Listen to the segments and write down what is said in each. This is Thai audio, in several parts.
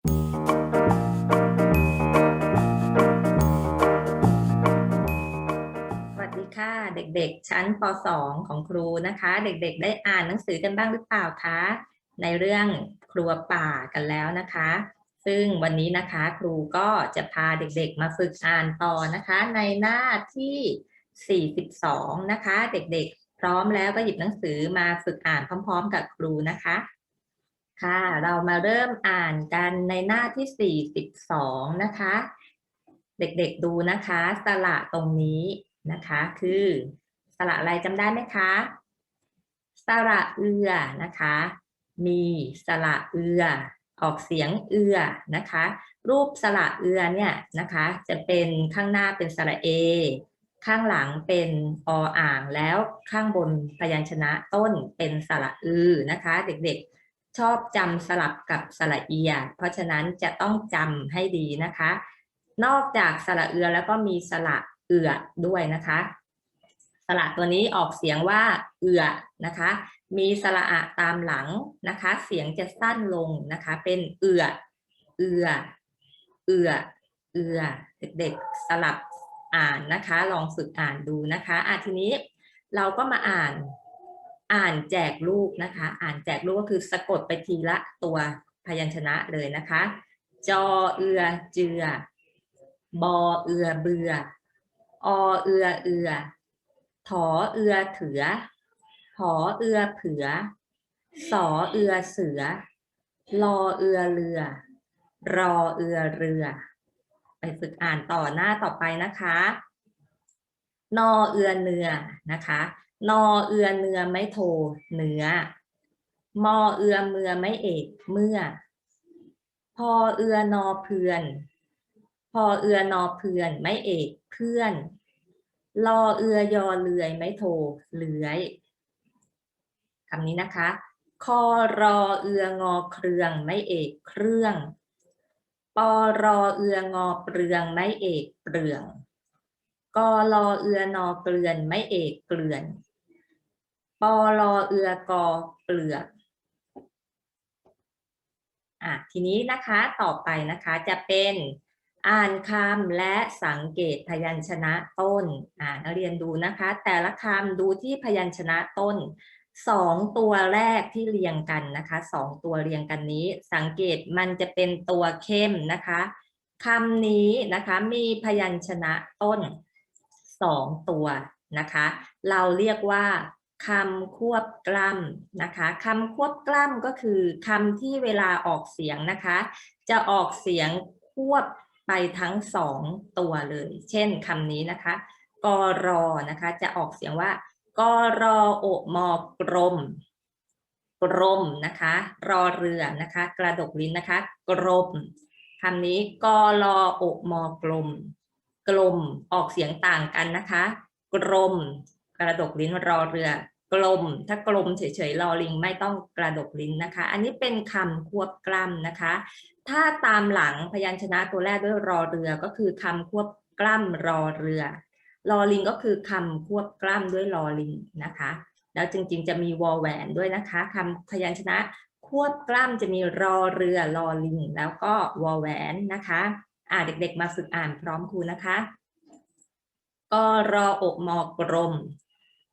สวัสดีค่ะ เด็กๆ ชั้นป .2 ของครูนะคะ เด็กๆ ได้อ่านหนังสือกันบ้างหรือเปล่าคะ ในเรื่องครัวป่ากันแล้วนะคะ ซึ่งวันนี้นะคะครูก็จะพาเด็กๆ มาฝึกอ่านต่อนะคะ ในหน้าที่ 42 นะคะ เด็กๆ พร้อมแล้วก็หยิบหนังสือมาฝึกอ่านพร้อม ๆ กับครูนะคะ ค่ะ เรามาเริ่มอ่านกันในหน้าที่ 42 นะคะ เด็กๆดูนะคะ สระตรงนี้นะคะ คือสระอะไรจำได้ไหมคะ สระเอือนะคะ มีสระเอือ ออกเสียงเอือนะคะ รูปสระเอือเนี่ยนะคะ จะเป็นข้างหน้าเป็นสระเอ ข้างหลังเป็นออ่างแล้วข้างบนพยัญชนะต้นเป็นสระอือนะคะ เด็กๆ ชอบจำสลับกับสระเอีย เพราะฉะนั้นจะต้องจำให้ดีนะคะ นอกจากสระเอือแล้วก็มีสระเอือด้วยนะคะ สระตัวนี้ออกเสียงว่าเอือนะคะ มีสระอะตามหลังนะคะ เสียงจะสั้นลงนะคะ เป็นเอือเอือเอือเอือเด็กๆสลับอ่านนะคะ ลองฝึกอ่านดูนะคะอะทีนี้เราก็มาอ่าน อ่านแจกรูปนะคะ อ่านแจกรูปก็คือสะกดไปทีละตัวพยัญชนะเลยนะคะ จอเอือเจือ บอเอือเบือ อเอือเอือถอเอือเถือหอเอือเผือ สอเอือเสือลอเอือเรือ รอเอือเรือ ไปฝึกอ่านต่อหน้าต่อไปนะคะ นอเอือเนือนะคะ นอเอือเนือไม่โทเนื้อมอเอือเมือไม่เอกเมื่อ พอเอือนอเพื่อน พอเอือนอเพื่อนไม่เอกเพื่อน รอเอือยอเลือยไม่โทเลื้อยคำนี้นะคะคอรอเอืองอเครืองไม่เอกเครื่อง ปอรอเอืองอเปลืองไม่เอกเปลืองกอรอเอือนอเกลือนไม่เอกเกลือน ปอรอเอือกอเปลือกอะทีนี้นะคะต่อไปนะคะจะเป็นอ่านคำและสังเกตพยัญชนะต้นอ่านักเรียนดูนะคะ แต่ละคำดูที่พยัญชนะต้นสองตัวแรกที่เรียงกันนะคะสองตัวเรียงกันนี้ สังเกตมันจะเป็นตัวเข้มนะคะคำนี้นะคะมีพยัญชนะต้นสองตัวนะคะ เราเรียกว่า คำควบกล้ำนะคะคำควบกล้ำก็คือคำที่เวลาออกเสียงนะคะ จะออกเสียงควบไปทั้งสองตัวเลย เช่นคำนี้นะคะกรอนะคะ จะออกเสียงว่ากรอโอมอกรมกรมนะคะ รอเรือนะคะ กระดกลิ้นนะคะ กรมคำนี้กรอโอมอกลม กลมออกเสียงต่างกันนะคะ กรมกระดกลิ้นรอเรือ กลม ถ้ากลมเฉยๆรอลิงไม่ต้องกระดกลิ้นนะคะ อันนี้เป็นคำควบกล้ำนะคะ ถ้าตามหลังพยัญชนะตัวแรกด้วยรอเรือก็คือคำควบกล้ำรอเรือ รอลิงก็คือคำควบกล้ำด้วยรอลิงนะคะ แล้วจริงๆจะมีวอแหวนด้วยนะคะคำพยัญชนะควบกล้ำจะมีรอเรือรอลิง แล้วก็วอแหวนนะคะอ่าเด็กๆมาฝึกอ่านพร้อมครูนะคะกรออกมอกรม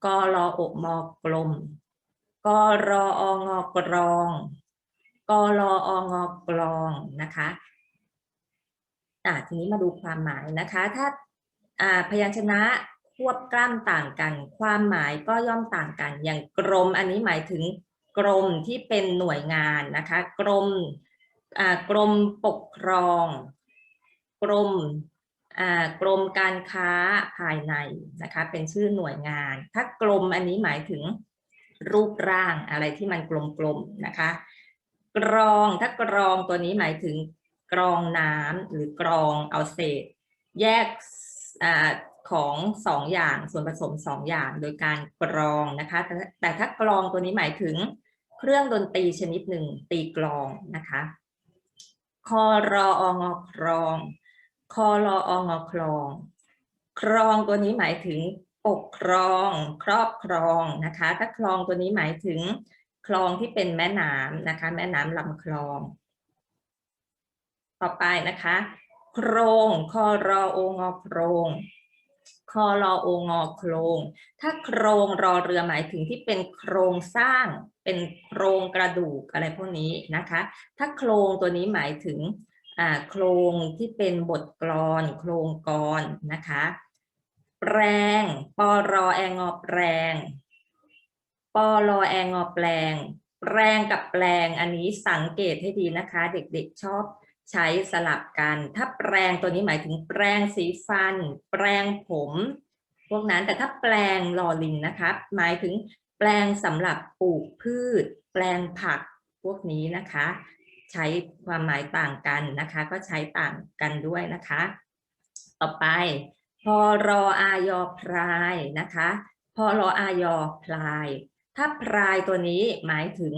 กรออกมอกลม กรอองอกรอง กรอองอกลองนะคะอ่าทีนี้มาดูความหมายนะคะ ถ้าอ่าพยัญชนะควบกล้ำต่างกัน ความหมายก็ย่อมต่างกัน อย่างกรมอันนี้หมายถึงกรมที่เป็นหน่วยงานนะคะ กรมกรมปกครอง กรม กรมการค้าภายในนะคะเป็นชื่อหน่วยงาน ถ้ากรมอันนี้หมายถึงรูปร่างอะไรที่มันกลมๆนะคะ กรองถ้ากรองตัวนี้หมายถึงกรองน้ำหรือกรองเอาเศษ แยกอของสองอย่างส่วนผสมสองอย่างโดยการกรองนะคะแต่แต่ถ้ากรองตัวนี้หมายถึงเครื่องดนตรีชนิดหนึ่งตีกลองนะคะคอรอองอครอง คอรอองอคลอง ครองตัวนี้หมายถึงปกครอง ครอบครองนะคะ ถ้าคลองตัวนี้หมายถึงคลองที่เป็นแม่น้ำนะคะ แม่น้ำลำคลอง ต่อไปนะคะ โครงคอรอโองอโครงคอรอโองอโครง ถ้าโครงรอเรือหมายถึงที่เป็นโครงสร้าง เป็นโครงกระดูกอะไรพวกนี้นะคะ ถ้าโครงตัวนี้หมายถึง โครงที่เป็นบทกลอนโครงกรนะคะ แปลงปอรอแองอแปลงปอรอแองอแปลง แปลงกับแปลงอันนี้สังเกตให้ดีนะคะ เด็กๆชอบใช้สลับกัน ถ้าแปลงตัวนี้หมายถึงแปลงสีฟัน แปลงผม พวกนั้นแต่ถ้าแปลงลอลิงนะคะหมายถึงแปลงสำหรับปลูกพืช แปลงผักพวกนี้นะคะ ใช้ความหมายต่างกันนะคะ ก็ใช้ต่างกันด้วยนะคะ ต่อไปพอรออายอพรายนะคะพอรออายอพลาย ถ้าพรายตัวนี้หมายถึง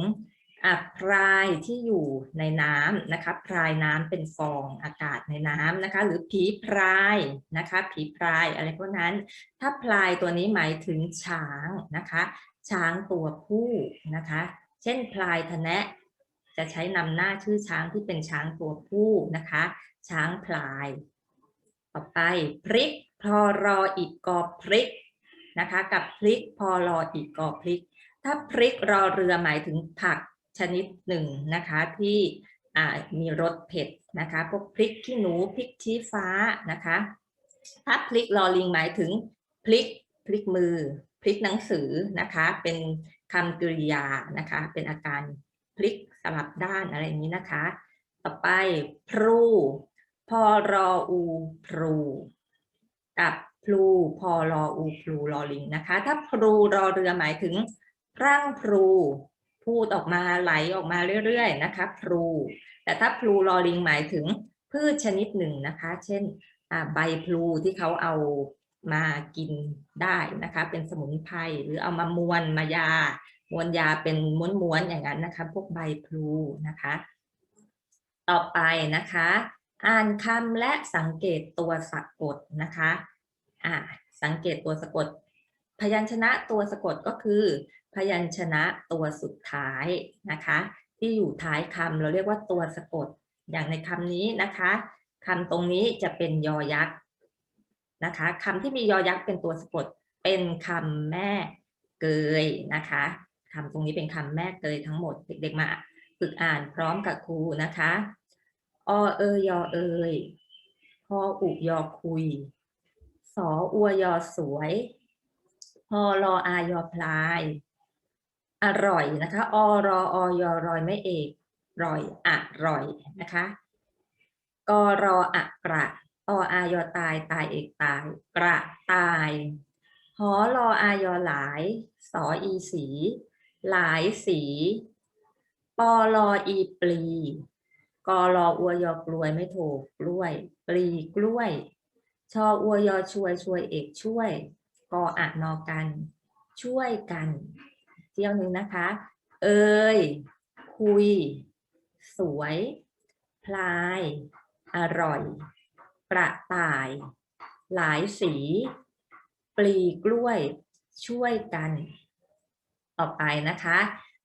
อะพรายที่อยู่ในน้ำนะคะพรายน้ำเป็นฟองอากาศในน้ำนะคะ หรือผีพรายนะคะ ผีพรายอะไรพวกนั้น ถ้าพลายตัวนี้หมายถึงช้างนะคะ ช้างตัวผู้นะคะ เช่นพลายทะแนะ จะใช้นำหน้าชื่อช้างที่เป็นช้างตัวผู้นะคะ ช้างพลาย ต่อไปพริกพอรออีกกอพริกนะคะ กับพริกพอรออีกกอพริก ถ้าพริกรอเรือหมายถึงผักชนิดหนึ่งนะคะที่มีรสเผ็ดนะคะพวกพริกขี้หนูพริกชี้ฟ้านะคะถ้าพลิกลอลิงหมายถึงพลิกพลิกมือพลิกหนังสือนะคะ เป็นคำกริยานะคะ เป็นอาการ พลิกสลับด้านอะไรอย่างนี้นะคะ ต่อไปพลูพอรออูพลูกับพลูพอรออูพลูลอลิงนะคะ ถ้าพลูรอเรือหมายถึงร่างพลูพูดออกมาไหลออกมาเรื่อยๆนะคะพลูแต่ถ้าพลูลอลิงหมายถึงพืชชนิดหนึ่งนะคะ เช่นใบพลูที่เขาเอามากินได้นะคะ เป็นสมุนไพรหรือเอามามวนมายา มวนยาเป็นม้วนๆอย่างนั้นนะคะ พวกใบพลูนะคะ ต่อไปนะคะ อ่านคำและสังเกตตัวสะกดนะคะอ่าสังเกตตัวสะกด พยัญชนะตัวสะกดก็คือ พยัญชนะตัวสุดท้ายนะคะ ที่อยู่ท้ายคำเราเรียกว่าตัวสะกด อย่างในคำนี้นะคะคำตรงนี้จะเป็นยอยักษ์นะคะคำที่มียอยักษ์เป็นตัวสะกดเป็นคำแม่เกยนะคะ คำตรงนี้เป็นคำแม่เกยทั้งหมดเด็กๆมาฝึกอ่านพร้อมกับครูนะคะอเอยยอเอยพออุยอคุย สออัวยอสวย พอรออายอพลาย อร่อยนะคะอรออยอรอยไม่เอกร่อยอร่อยนะคะกรออกระออายอตายตายเอกตาย กระตายหอรออายอหลาย สออีสี หลายสีปอลออีปลีกอรออวยอกลวยไม่ถูกกล้วย ปลีกล้วย ชออวยอช่วยช่วยเอกช่วย กออะนอกัน ช่วยกัน เที่ยวหนึ่งนะคะ เอ่ยคุย สวย พลาย อร่อยประต่าย หลายสี ปลีกล้วย ช่วยกัน ต่อไปนะคะ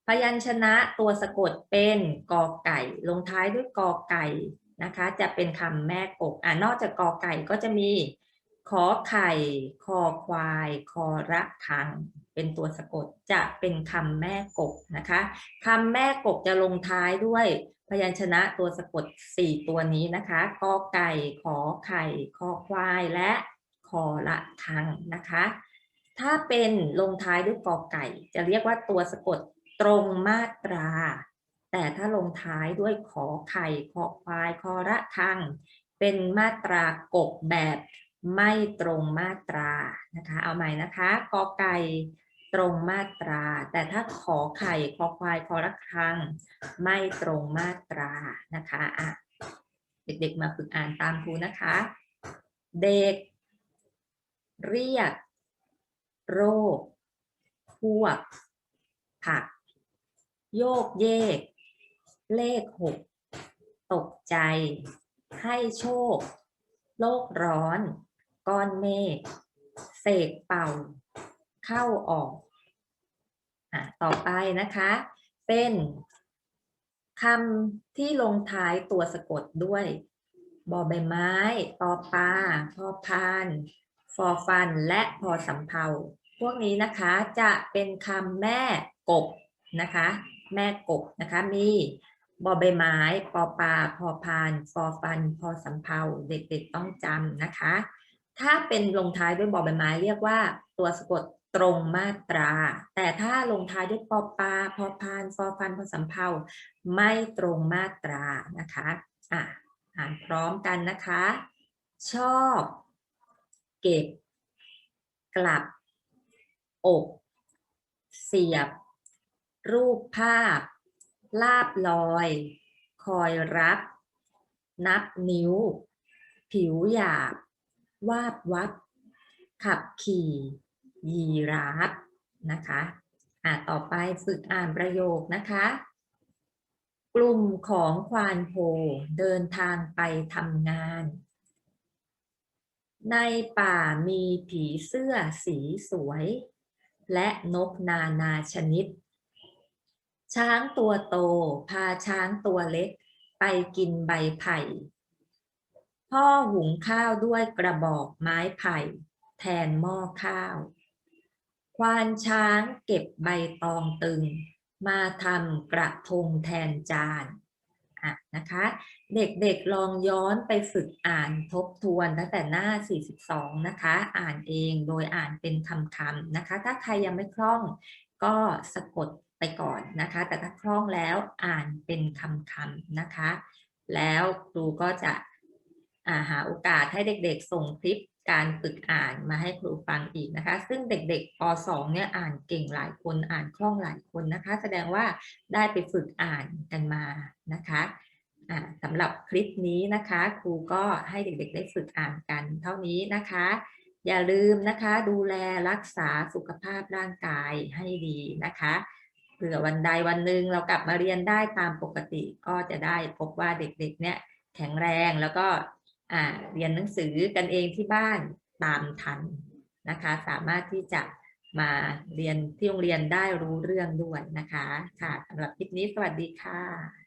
พยัญชนะตัวสะกดเป็นกอไก่ ลงท้ายด้วยกอไก่นะคะ จะเป็นคำแม่กบอ่านอกจากกอไก่ก็จะมีขอไข่ คอควาย คอระคัง เป็นตัวสะกดจะเป็นคำแม่กบนะคะคำแม่กบจะลงท้ายด้วยพยัญชนะตัวสะกด 4 ตัวนี้นะคะกอไก่ ขอไข่ คอควาย และคอละคังนะคะ ถ้าเป็นลงท้ายด้วยกอไก่ จะเรียกว่าตัวสะกดตรงมาตรา แต่ถ้าลงท้ายด้วยขอไข่คอควายคอระคัง เป็นมาตรากบแบบไม่ตรงมาตรานะคะ เอาใหม่นะคะกอไก่ตรงมาตรา แต่ถ้าขอไข่คอควายคอระคัง ไม่ตรงมาตรานะคะอะเด็กๆมาฝึกอ่านตามครูนะคะ เด็ก เรียก โรค พวก ผัก โยกเยก เลขหก ตกใจ ให้โชค โลกร้อน ก้อนเมฆ เสกเป่า เข้าออกอต่อไปนะคะ เป็นคำที่ลงท้ายตัวสะกดด้วย บอใบไม้ ปอปลาพอพาน ฟอฟัน และพอสำเภาพวกนี้นะคะจะเป็นคำแม่กบนะคะ แม่กบนะคะ มีบอใบไม้ ปอปลาพอพาน ฟอฟัน พอสำเภาเด็กๆต้องจำนะคะ ถ้าเป็นลงท้ายด้วยบอใบไม้เรียกว่าตัวสะกดตรงมาตรา แต่ถ้าลงท้ายด้วยปอปลาพอพาน ฟอฟัน พอสำเภาไม่ตรงมาตรานะคะ อะอ่านพร้อมกันนะคะ ชอบ เก็บ กลับ อบ เสียบ รูปภาพ ลาบลอย คอยรับ นับนิ้ว ผิวหยาบ วาบวับ ขับขี่ ยีราฟนะคะอะต่อไปฝึกอ่านประโยคนะคะ กลุ่มของควานโพเดินทางไปทำงาน ในป่ามีผีเสื้อสีสวย และนกนานาชนิด ช้างตัวโตพาช้างตัวเล็กไปกินใบไผ่ พ่อหุงข้าวด้วยกระบอกไม้ไผ่ แทนหม้อข้าว ควานช้างเก็บใบตองตึง มาทำกระทงแทนจานอะนะคะ เด็กๆลองย้อนไปฝึกอ่านทบทวนตั้งแต่หน้า 42 นะคะ อ่านเองโดยอ่านเป็นคำๆนะคะ ถ้าใครยังไม่คล่องก็สะกดไปก่อนนะคะ แต่ถ้าคล่องแล้วอ่านเป็นคำๆนะคะ แล้วครูก็จะาหาโอกาสให้เด็กๆ ส่งคลิปการฝึกอ่านมาให้ครูฟังอีกนะคะ ซึ่งเด็กๆป .2 เนี่ยอ่านเก่งหลายคนอ่านคล่องหลายคนนะคะ แสดงว่าได้ไปฝึกอ่านกันมานะคะ สำหรับคลิปนี้นะคะ ครูก็ให้เด็กๆได้ฝึกอ่านกันเท่านี้นะคะ อย่าลืมนะคะดูแลรักษาสุขภาพร่างกายให้ดีนะคะเผื่อวันใดวันหนึ่งเรากลับมาเรียนได้ตามปกติก็จะได้พบว่าเด็กๆเนี่ยแข็งแรงแล้วก็อ่าเรียนหนังสือกันเองที่บ้านตามทันนะคะ สามารถที่จะมาเรียนที่โรงเรียนได้รู้เรื่องด้วยนะคะ ค่ะสำหรับคลิปนี้สวัสดีค่ะ